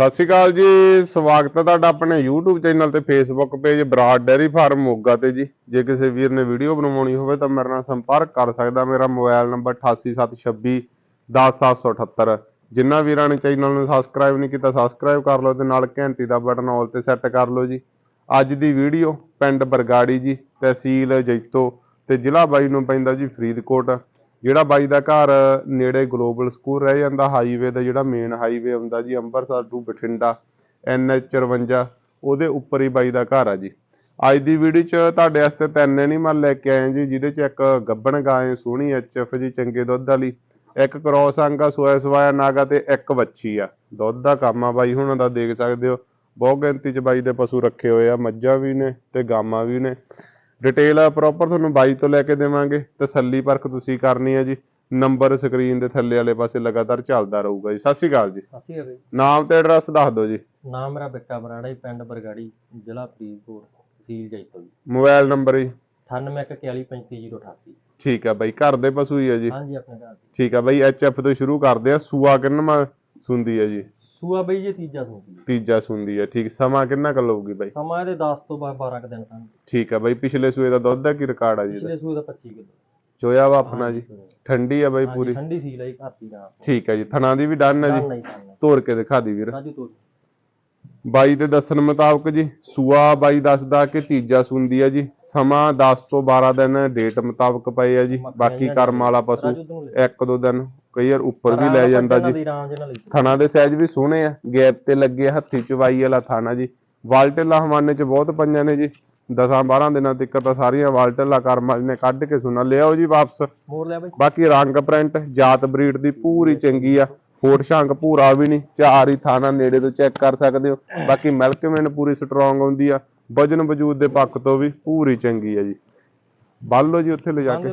ਸਤਿ ਸ਼੍ਰੀ ਅਕਾਲ ਜੀ, ਸਵਾਗਤ ਹੈ ਤੁਹਾਡਾ ਆਪਣੇ YouTube ਚੈਨਲ ਤੇ Facebook page Brar dairy farm Moga ਤੇ ਜੀ। ਜੇ ਕਿਸੇ ਵੀਰ ਨੇ ਵੀਡੀਓ ਬਣਵਾਉਣੀ ਹੋਵੇ ਤਾਂ ਮੇਰੇ ਨਾਲ ਸੰਪਰਕ ਕਰ ਸਕਦਾ, ਮੇਰਾ ਮੋਬਾਈਲ ਨੰਬਰ 8876 10778 ਜਿਨ੍ਹਾਂ ਵੀਰਾਂ ਨੇ ਚੈਨਲ ਨੂੰ ਸਬਸਕ੍ਰਾਈਬ ਨਹੀਂ ਕੀਤਾ ਸਬਸਕ੍ਰਾਈਬ ਕਰ ਲਓ ਤੇ ਨਾਲ ਘੰਟੀ ਦਾ ਬਟਨ ਆਲ ਤੇ ਸੈੱਟ ਕਰ ਲਓ ਜੀ। ਅੱਜ ਦੀ ਵੀਡੀਓ ਪਿੰਡ ਬਰਗਾੜੀ ਜੀ, ਤਹਿਸੀਲ ਜੈਤੋ ਤੇ ਜ਼ਿਲ੍ਹਾ ਬਾਈ ਨੂੰ ਪੈਂਦਾ ਜੀ ਫਰੀਦਕੋਟ। ਜਿਹੜਾ ਬਾਈ ਦਾ ਘਰ ਨੇੜੇ ਗਲੋਬਲ ਸਕੂਲ ਰਹਿ ਜਾਂਦਾ, ਹਾਈਵੇ ਦਾ ਜਿਹੜਾ ਮੇਨ ਹਾਈਵੇ ਹੁੰਦਾ ਜੀ ਅੰਮ੍ਰਿਤਸਰ ਟੂ ਬਠਿੰਡਾ ਐਨਐਚ 54 ਉਹਦੇ ਉੱਪਰ ਹੀ ਬਾਈ ਦਾ ਘਰ ਆ ਜੀ। ਅੱਜ ਦੀ ਵੀਡੀਓ 'ਚ ਤੁਹਾਡੇ ਵਾਸਤੇ ਤਿੰਨ ਐਨੀਮਲ ਲੈ ਕੇ ਆਏ ਜੀ, ਜਿਹਦੇ 'ਚ ਇੱਕ ਗੱਬਣ ਗਾਂ ਸੋਹਣੀ ਐਚਐਫ ਜੀ, ਚੰਗੇ ਦੁੱਧ ਵਾਲੀ, ਇੱਕ ਕ੍ਰੋਸ ਅੰਗਾ ਸੋਇਆ ਸਵਾਇਆ ਨਾਗਾ ਤੇ ਇੱਕ ਵੱਛੀ ਆ। ਦੁੱਧ ਦਾ ਕੰਮ ਆ ਬਾਈ, ਹੁਣਾਂ ਦਾ ਦੇਖ ਸਕਦੇ ਹੋ, ਬਹੁਤ ਗਿਣਤੀ 'ਚ ਬਾਈ ਦੇ ਪਸ਼ੂ ਰੱਖੇ ਹੋਏ ਆ, ਮੱਝਾਂ ਵੀ ਨੇ ਤੇ ਗਾਵਾਂ ਵੀ ਨੇ। ਡਿਟੇਲ ਪ੍ਰੋਪਰ ਤੁਹਾਨੂੰ ਬਾਈ ਤੋਂ ਲੈ ਕੇ ਦੇਵਾਂਗੇ। ਤਸੱਲੀ ਪਰਖ ਤੁਸੀਂ ਕਰਨੀ ਹੈ ਜੀ। ਨੰਬਰ ਸਕਰੀਨ ਦੇ ਥੱਲੇ ਵਾਲੇ ਪਾਸੇ ਲਗਾਤਾਰ ਚੱਲਦਾ ਰਹੂਗਾ ਜੀ। ਸਤਿ ਸ਼੍ਰੀ ਅਕਾਲ ਜੀ। ਅਸੀਂ ਅਗੇ ਨਾਮ ਤੇ ਐਡਰੈਸ ਦੱਸ ਦਿਓ ਜੀ। ਨਾਮ ਮੇਰਾ ਬਿੱਟਾ ਬਰਾੜਾ ਜੀ ਪਿੰਡ ਬਰਗਾੜੀ ਜ਼ਿਲ੍ਹਾ ਫਰੀਦਕੋਟ ਤਹਿਸੀਲ ਜੈਤੋ ਜੀ। ਮੋਬਾਈਲ ਨੰਬਰ ਜੀ। 9814435088 ਠੀਕ ਆ ਬਾਈ ਘਰ ਦੇ ਪਸ਼ੂ ਹੀ ਆ ਜੀ। ਹਾਂਜੀ ਆਪਣੇ ਘਰ ਦੀ। ਠੀਕ ਆ ਬਾਈ ਐਚਐਫ ਤੋਂ ਸ਼ੁਰੂ ਕਰਦੇ ਆ। ਸੂਆ ਕਿੰਨਾ ਸੁੰਦੀ ਹੈ ਜੀ। ਸੂਆ ਬਈ ਜੀ ਤੀਜਾ ਸੂਈ ਤੀਜਾ ਸੁੰਦੀ ਹੈ ਠੀਕ ਸਮਾਂ ਕਿੰਨਾ ਕੁ ਲਊਗੀ ਬਾਈ? ਸਮਾਂ ਇਹਦੇ 10 ਤੋਂ ਬਾਅਦ 12 ਕੁ ਦਿਨ ਸਨ ਠੀਕ ਆ ਬਾਈ ਪਿਛਲੇ ਸੂਏ ਦਾ ਦੁੱਧ ਦਾ ਕੀ ਰਿਕਾਰਡ ਆ ਜੀ ਇਹਦਾ? ਪਿਛਲੇ ਸੂਏ ਦਾ 25 ਕਿਲੋ। ਚੋਇਆ ਵਾ ਆਪਣਾ ਜੀ? ਠੰਡੀ ਆ ਬਾਈ ਪੂਰੀ? ਠੰਡੀ ਸੀ ਲਈ ਦੀ ਗਾਂ ਠੀਕ ਆ ਜੀ ਥਣਾ ਦੀ ਵੀ ਡਨ ਹੈ ਜੀ? ਨਹੀਂ ਤੋੜ ਕੇ ਦਿਖਾ ਦੀ ਵੀਰ। ਰਾਜੂ ਤੋਂ ਬਾਈ ਦੇ ਦੱਸਣ ਮੁਤਾਬਕ ਜੀ ਸੂਆ ਬਾਈ ਦੱਸਦਾ ਕਿ ਤੀਜਾ ਸੁੰਦੀ ਹੈ ਜੀ ਸਮਾਂ 10 ਤੋਂ 12 ਦਿਨ ਡੇਟ ਮੁਤਾਬਕ ਪਏ ਆ ਜੀ ਬਾਕੀ ਕਰਮ ਵਾਲਾ ਪਸ਼ੂ ਇੱਕ ਦੋ ਦਿਨ ਕਈ ਵਾਰ ਉੱਪਰ ਵੀ ਲੈ ਜਾਂਦਾ ਜੀ। ਥਣਾ ਦੇ ਸਾਈਜ਼ ਵੀ ਸੋਹਣੇ ਆ ਗੈਪ ਤੇ ਲੱਗੇ ਹੱਥੀ ਚਵਾਈ ਵਾਲਾ ਥਾਣਾ ਜੀ। ਵਾਲਟੇਲਾ ਹਮਾਨੇ ਚ ਬਹੁਤ ਪਈਆਂ ਨੇ ਜੀ 10 12 ਦਿਨਾਂ ਤੱਕ ਤਾਂ ਸਾਰੀਆਂ ਵਾਲਟੇਲਾ ਕਰਮ ਵਾਲੀ ਨੇ ਕੱਢ ਕੇ ਸੁਣਾ ਲਿਆਓ ਜੀ ਵਾਪਸ। ਬਾਕੀ ਰੰਗ ਪ੍ਰਿੰਟ ਜਾਤ ਬਰੀਡ ਦੀ ਪੂਰੀ ਚੰਗੀ ਆ। ਫੋਟ ਸ਼ੰਕ ਪੂਰਾ ਵੀ ਨਹੀਂ ਚਾਰ ਹੀ ਥਾਣਾ ਨੇੜੇ ਤੋਂ ਚੈੱਕ ਕਰ ਸਕਦੇ ਹੋ। ਬਾਕੀ ਮਿਲਕਮੈਨ ਪੂਰੀ ਸਟਰੋਂਗ ਹੁੰਦੀ ਆ ਵਜਨ ਵਜੂਦ ਦੇ ਪੱਖ ਤੋਂ ਵੀ ਪੂਰੀ ਚੰਗੀ ਆ ਜੀ। ਬੰਨ ਲਓ ਜੀ ਉੱਥੇ ਲਿਜਾ ਕੇ।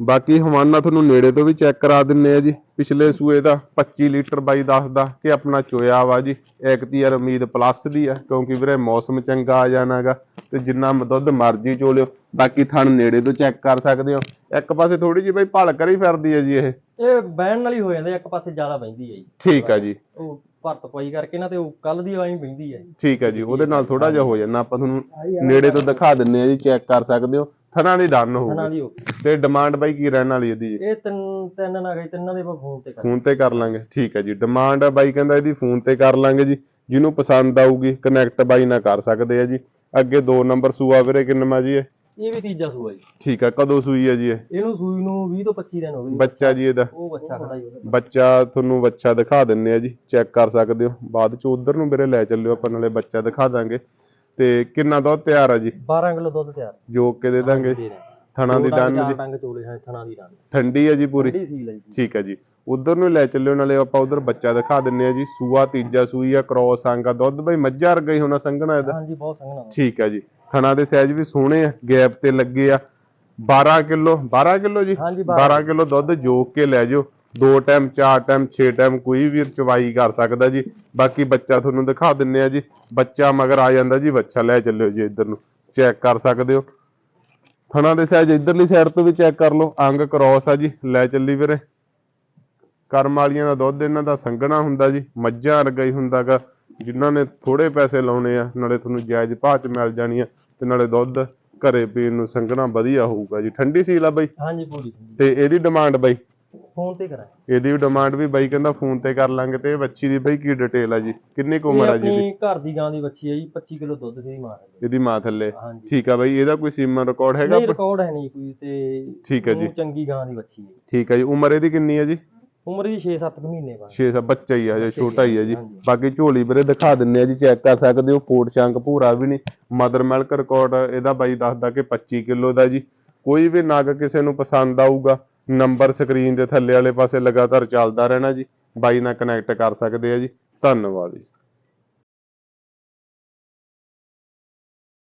ਬਾਕੀ ਹਵਾਨਾ ਤੁਹਾਨੂੰ ਨੇੜੇ ਤੋਂ ਵੀ ਚੈੱਕ ਕਰਾ ਦਿੰਨੇ ਆ ਜੀ। ਪਿਛਲੇ ਸੂਏ ਦਾ 25 ਲੀਟਰ ਬਾਈ ਦੱਸਦਾ ਕਿ ਆਪਣਾ ਚੋਇਆ ਵਾ ਜੀ। ਇੱਕ ਤੀ ਯਾਰ ਉਮੀਦ ਪਲੱਸ ਦੀ ਆ ਕਿਉਂਕਿ ਵੀਰੇ ਮੌਸਮ ਚੰਗਾ ਆ ਜਾਣਾਗਾ ਤੇ ਜਿੰਨਾ ਦੁੱਧ ਮਰਜ਼ੀ ਚੋ ਲਿਓ। ਬਾਕੀ ਥਣ ਨੇੜੇ ਤੋਂ ਚੈੱਕ ਕਰ ਸਕਦੇ ਹੋ। ਇੱਕ ਪਾਸੇ ਥੋੜੀ ਜਿਹੀ ਬਾਈ ਭਲ ਕਰੀ ਫਿਰਦੀ ਹੈ ਜੀ ਇਹ। ਇਹ ਬਹਿਣ ਨਾਲ ਹੀ ਹੋ ਜਾਂਦੇ ਇੱਕ ਪਾਸੇ ਜ਼ਿਆਦਾ ਬਹਿੰਦੀ ਹੈ ਜੀ। ਠੀਕ ਆ ਜੀ। ਉਹ ਭਰਤ ਪਾਈ ਕਰਕੇ ਨਾ ਤੇ ਉਹ ਕੱਲ ਦੀ ਆਈ ਬਹਿੰਦੀ ਹੈ ਜੀ। ਠੀਕ ਹੈ ਜੀ ਉਹਦੇ ਨਾਲ ਥੋੜਾ ਜਿਹਾ ਹੋ ਜਾਣਾ ਆਪਾਂ ਤੁਹਾਨੂੰ ਨੇੜੇ ਤੋਂ ਦਿਖਾ ਦਿੰਨੇ ਆ ਜੀ ਚੈੱਕ ਕਰ ਸਕਦੇ ਹੋ ਥਣਾ ਦੀ ਡਨ ਹਨਾ ਹੋਊਗੀ ਦੀ ਉਹ ਤੇ ਡਿਮਾਂਡ ਬਾਈ ਕੀ ਰਹਿਣ ਵਾਲੀ ਇਹਦੀ? ਇਹ ਤਿੰਨ ਤਿੰਨ ਨਾ ਗਏ ਤਿੰਨਾਂ ਦੇ ਆਪਾਂ ਫੋਨ ਤੇ ਕਰ ਫੋਨ ਤੇ ਕਰ ਲਾਂਗੇ ਠੀਕ ਹੈ ਜੀ ਡਿਮਾਂਡ ਆ ਬਾਈ ਕਹਿੰਦਾ ਇਹਦੀ ਫੋਨ ਤੇ ਕਰ ਲਾਂਗੇ ਜੀ ਜਿਹਨੂੰ ਪਸੰਦ ਆਊਗੀ ਕਨੈਕਟ ਬਾਈ ਨਾਲ ਕਰ ਸਕਦੇ ਆ ਜੀ। ਅੱਗੇ ਦੋ ਨੰਬਰ ਸੂਆ ਵੀਰੇ ਕਿੰਨਾ ਜੀ ਇਹ ਇਹ ਵੀ ਤੀਜਾ ਸੂਆ ਜੀ। ਠੀਕ ਆ ਕਦੋਂ ਸੂਈ ਹੈ ਜੀ ਇਹ? ਇਹਨੂੰ ਸੂਈ ਨੂੰ 20 ਤੋਂ 25 ਦਿਨ ਹੋ ਗਏ ਬੱਚਾ ਜੀ ਇਹਦਾ? ਉਹ ਬੱਚਾ ਖੜਾ ਹੀ ਉਹਦਾ। ਬੱਚਾ ਤੁਹਾਨੂੰ ਬੱਚਾ ਦਿਖਾ ਦਿੰਨੇ ਆ ਜੀ ਚੈੱਕ ਕਰ ਸਕਦੇ ਹੋ। ਬਾਅਦ ਚ ਉਧਰ ਨੂੰ ਵੀਰੇ ਲੈ ਚੱਲਿਓ ਆਪਾਂ ਨਾਲੇ ਬੱਚਾ ਦਿਖਾ ਦਾਂਗੇ। ਤੇ ਕਿੰਨਾ ਦੁੱਧ ਤਿਆਰ ਆ ਜੀ? 12 ਕਿਲੋ ਦੁੱਧ ਤਿਆਰ। ਜੋਕ ਕੇ ਦੇ ਦਾਂਗੇ। ਦੇ ਦੇ ਥਣਾ ਦੀ ਡਨ ਜੀ। ਚੋਲੇ ਹੈ ਥਣਾ ਦੀ ਡੰਗ। ਠੰਡੀ ਹੈ ਜੀ ਪੂਰੀ? ਠੰਡੀ ਜੀ ਠੀਕ ਹੈ ਜੀ। ਉਧਰ ਨੂੰ ਲੈ ਚੱਲਿਓ ਨਾਲੇ ਆਪਾਂ ਉਧਰ ਬੱਚਾ ਦਿਖਾ ਦਿੰਨੇ ਆ ਜੀ। ਸੂਆ ਤੀਜਾ ਸੂਈ ਆ ਕ੍ਰੋਸ ਆਂਗਾ ਦੁੱਧ। ਬਈ ਮੱਝਾਂ ਵਰਗਾ ਹੀ ਹੋਣਾ ਸੰਘਣਾ ਇਹਦਾ। ਹਾਂਜੀ ਬਹੁਤ ਸੰਘਣਾ। ਠੀਕ ਹੈ ਜੀ। ਥਣਾ ਦੇ ਸਾਈਜ਼ ਵੀ ਸੋਹਣੇ ਆ ਗੈਪ ਤੇ ਲੱਗੇ ਆ। 12 ਕਿਲੋ 12 ਕਿਲੋ ਜੀ? ਹਾਂਜੀ 12 ਕਿਲੋ ਦੁੱਧ ਜੋਕ ਕੇ ਲੈ ਜਾਓ। ਦੋ ਟਾਈਮ ਚਾਰ ਟਾਈਮ 6 ਟਾਈਮ ਕੋਈ ਵੀਰ ਚਵਾਈ ਕਰ ਸਕਦਾ ਜੀ। ਬਾਕੀ ਬੱਚਾ ਤੁਹਾਨੂੰ ਦਿਖਾ ਦਿੰਨੇ ਆ ਜੀ। ਬੱਚਾ ਮਗਰ ਆ ਜਾਂਦਾ ਜੀ ਬੱਚਾ ਲੈ ਚੱਲਿਓ ਜੀ ਇੱਧਰ ਨੂੰ। ਚੈੱਕ ਕਰ ਸਕਦੇ ਹੋ। ਥਣਾ ਦੇ ਸਾਈਜ਼ ਇੱਧਰਲੀ ਸਾਈਡ ਤੋਂ ਵੀ ਚੈੱਕ ਕਰ ਲਓ। ਅੰਗ ਕ੍ਰੋਸ ਆ ਜੀ। ਲੈ ਚੱਲੀ ਵੀਰੇ। ਕਰਮ ਵਾਲੀਆਂ ਦਾ ਦੁੱਧ ਇਹਨਾਂ ਦਾ ਸੰਘਣਾ ਹੁੰਦਾ ਜੀ। ਮੱਝਾਂ ਵਰਗਾ ਹੀ ਹੁੰਦਾਗਾ। ਜਿਨ੍ਹਾਂ ਨੇ ਥੋੜੇ ਪੈਸੇ ਲਾਉਣੇ ਆ ਨਾਲੇ ਤੁਹਾਨੂੰ ਜਾਇਜ਼ ਭਾਅ ਚ ਮਿਲ ਜਾਣੀ ਆ ਤੇ ਨਾਲੇ ਦੁੱਧ ਘਰੇ ਪੀਣ ਨੂੰ ਸੰਘਣਾ ਵਧੀਆ ਹੋਊਗਾ ਜੀ। ਠੰਡੀ ਸੀਲ ਆ ਬਾਈ? ਹਾਂਜੀ ਪੂਰੀ ਠੰਡੀ। ਤੇ ਇਹਦੀ ਡਿਮਾਂਡ ਬਾਈ? ਫੋਨ ਤੇ ਕਰਾਂ ਇਹਦੀ ਵੀ ਡਿਮਾਂਡ ਵੀ ਬਾਈ ਕਹਿੰਦਾ ਫੋਨ ਤੇ ਕਰ ਲਾਂਗੇ ਤੇ ਇਹ ਬੱਚੀ ਦੀ ਬਾਈ ਕੀ ਡਿਟੇਲ ਆ ਜੀ? ਕਿੰਨੀ ਕੁ ਉਮਰ ਆ ਜੀ ਇਹਦੀ? ਆਪਣੀ ਘਰ ਦੀ ਗਾਂ ਦੀ ਬੱਚੀ ਹੈ ਜੀ 25 ਕਿਲੋ ਦੁੱਧ ਸੀ ਮਾਰ ਇਹਦੀ ਮਾਂ ਥੱਲੇ। ਹਾਂਜੀ। ਠੀਕ ਆ ਬਾਈ ਇਹਦਾ ਕੋਈ ਸੀਮਨ ਰਿਕਾਰਡ ਹੈਗਾ? ਨਹੀਂ ਰਿਕਾਰਡ ਹੈ ਨਹੀਂ ਕੋਈ ਤੇ ਠੀਕ ਹੈ ਜੀ। ਉਹ ਚੰਗੀ ਗਾਂ ਦੀ ਬੱਚੀ ਹੈ। ਠੀਕ ਆ ਜੀ ਉਮਰ ਇਹਦੀ ਕਿੰਨੀ ਹੈ ਜੀ? ਉਮਰ ਦੀ 6-7 ਮਹੀਨੇ ਬਾਅਦ। 6 ਸਾ ਬੱਚਾ ਹੀ ਆ ਜੇ ਛੋਟਾ ਹੀ ਆ ਜੀ। ਹਾਂਜੀ। ਬਾਕੀ ਝੋਲੀ ਵੀਰੇ ਦਿਖਾ ਦਿੰਨੇ ਆ ਜੀ ਚੈੱਕ ਕਰ ਸਕਦੇ ਹੋ ਪੋਟ ਸ਼ੰਕ ਭੂਰਾ ਵੀ ਨਹੀਂ। ਮਦਰ ਮਿਲਕ ਰਿਕਾਰਡ ਇਹਦਾ ਬਾਈ ਦੱਸਦਾ ਕਿ 25 ਕਿਲੋ ਦਾ ਜੀ। ਕੋਈ ਵੀ ਨਗ ਕਿਸੇ ਨੂੰ ਪਸੰਦ ਆਊਗਾ ਨੰਬਰ ਸਕਰੀਨ ਦੇ ਥੱਲੇ ਵਾਲੇ ਪਾਸੇ ਲਗਾਤਾਰ ਚੱਲਦਾ ਰਹਿਣਾ ਜੀ। ਬਾਈ ਨਾਲ ਕਨੈਕਟ ਕਰ ਸਕਦੇ ਆ ਜੀ। ਧੰਨਵਾਦ ਜੀ।